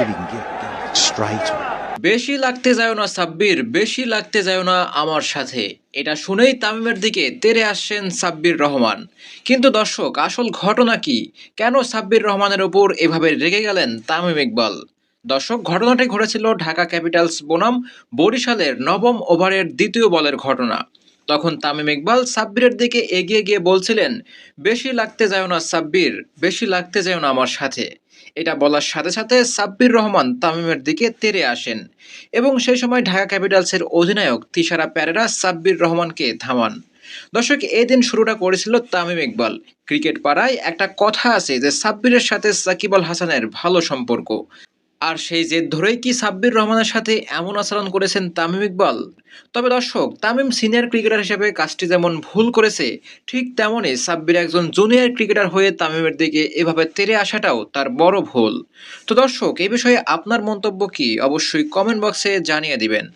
see if he can get, get straight. বেশি লাগতে যায় না সাব্বির। বেশি লাগতে যায় না আমার সাথে। এটা শুনেই তামিমের দিকে তেরে আসছেন সাব্বির রহমান। কিন্তু দর্শক আসল ঘটনা কি? কেন সাব্বির রহমানের ওপর এভাবে রেগে গেলেন তামিম ইকবাল? দর্শক ঘটনাটি ঘটেছিল ঢাকা ক্যাপিটালস বনাম বরিশালের নবম ওভারের দ্বিতীয় বলের ঘটনা। তখন তামিম ইকবাল সাব্বিরের দিকে এগিয়ে গিয়ে বলছিলেন, বেশি লাগতে যায় না সাব্বির, বেশি লাগতে যায় না আমার সাথে। এটা বলার সাথে সাথে সাব্বির রহমান তামিমের দিকে তেরে আসেন এবং সেই সময় ঢাকা ক্যাপিটালসের অধিনায়ক তিশারা প্যারেরা সাব্বির রহমানকে থামান। দর্শক, এই দিন শুরুটা করেছিল তামিম ইকবাল। ক্রিকেট পাড়ায় একটা কথা আছে যে সাব্বিরের সাথে সাকিব আল হাসানের ভালো সম্পর্ক। আর সেই জেদ ধরেই কি সাব্বির রহমানের সাথে এমন আচরণ করেছেন তামিম ইকবাল? তবে দর্শক, তামিম সিনিয়র ক্রিকেটার হিসেবে কাজটি যেমন ভুল করেছে, ঠিক তেমনই সাব্বির একজন জুনিয়র ক্রিকেটার হয়ে তামিমের দিকে এভাবে তেরে আসাটাও তার বড় ভুল। তো দর্শক, এ বিষয়ে আপনার মন্তব্য কি? অবশ্যই কমেন্ট বক্সে জানিয়ে দিবেন।